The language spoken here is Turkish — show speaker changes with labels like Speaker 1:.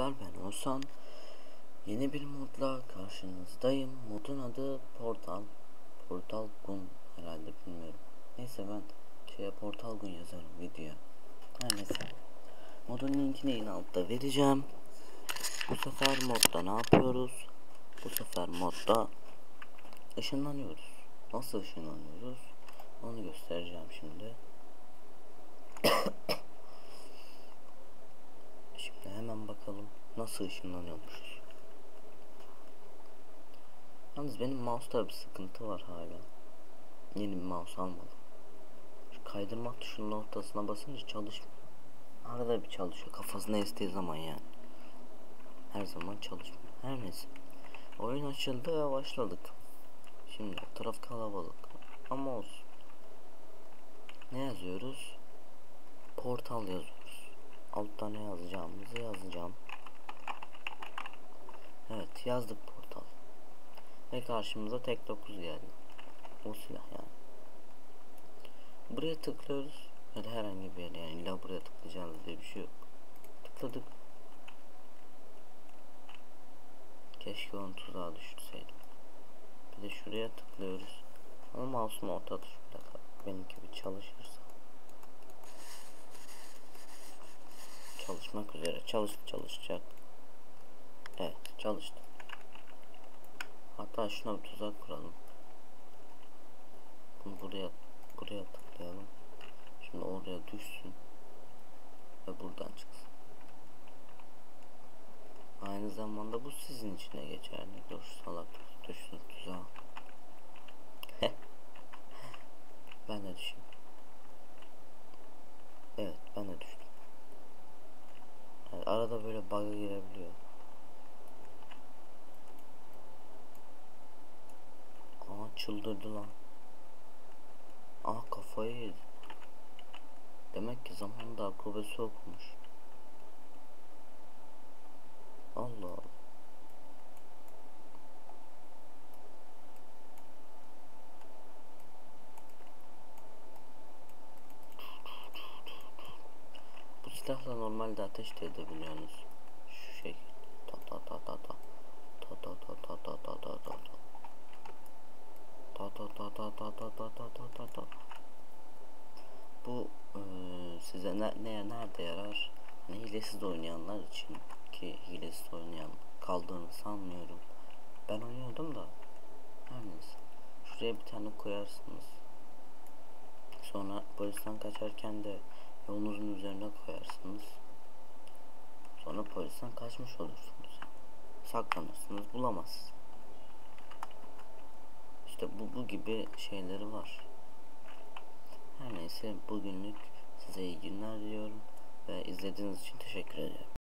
Speaker 1: arkadaşlar ben Oğuzhan. Yeni bir modla karşınızdayım. Modun adı Portal. Portal Gun herhalde bilmiyorum. Neyse ben şeye Portal Gun yazarım videoya. Her neyse. Modun linkini yine altta vereceğim. Bu sefer modda ne yapıyoruz? Bu sefer modda ışınlanıyoruz. Nasıl ışınlanıyoruz? Onu göstereceğim şimdi. Şimdi hemen bakalım nasıl ışınlanıyormuşuz. Yalnız benim mouse'da bir sıkıntı var hala. Yeni bir mouse almadım. Şu kaydırma tuşunun ortasına basınca çalışmıyor. Arada bir çalışıyor kafasına estiği zaman yani. Her zaman çalışmıyor. Her neyse. Oyun açıldı ve başladık. Şimdi taraf kalabalık. Ama olsun. Ne yazıyoruz? Portal yazıyoruz. Altta ne yazacağımızı yazacağım. Evet yazdık portal. Ve karşımıza tek 9 geldi. O silah yani. Buraya tıklıyoruz. Ya da herhangi bir yere yani illa buraya tıklayacağız diye bir şey yok. Tıkladık. Keşke onu tuzağa düşürseydim. Bir de şuraya tıklıyoruz. Ama mouse'um orta tuş bir dakika. Benimki bir çalışırsa. Çalışmak üzere. Çalış çalışacak. Evet çalıştı. Hatta şuna bir tuzak kuralım. Bunu buraya buraya tıklayalım. Şimdi oraya düşsün. Ve buradan çıksın. Aynı zamanda bu sizin içine geçerli. Dur salak düşsün tuzağa. ben de düşeyim. Evet ben de düştüm. Arada böyle bug'a girebiliyor. Aa çıldırdı lan. Aa kafayı yedi. Demek ki zamanında akrobasi okumuş. Silahla normalde ateş de edebiliyorsunuz. Şu şekilde. Ta ta ta ta ta. Ta ta ta ta ta ta ta ta ta. Ta ta ta ta ta ta ta ta ta ta ta. Bu eee, size ne, neye nerede yarar? Hani hilesiz oynayanlar için ki hilesiz oynayan kaldığını sanmıyorum. Ben oynuyordum da her neyse. Şuraya bir tane koyarsınız. Sonra polisten kaçarken de üzerine koyarsınız. Sonra polisten kaçmış olursunuz. Saklanırsınız bulamazsınız. İşte bu, bu gibi şeyleri var. Her neyse bugünlük size iyi günler diliyorum ve izlediğiniz için teşekkür ederim.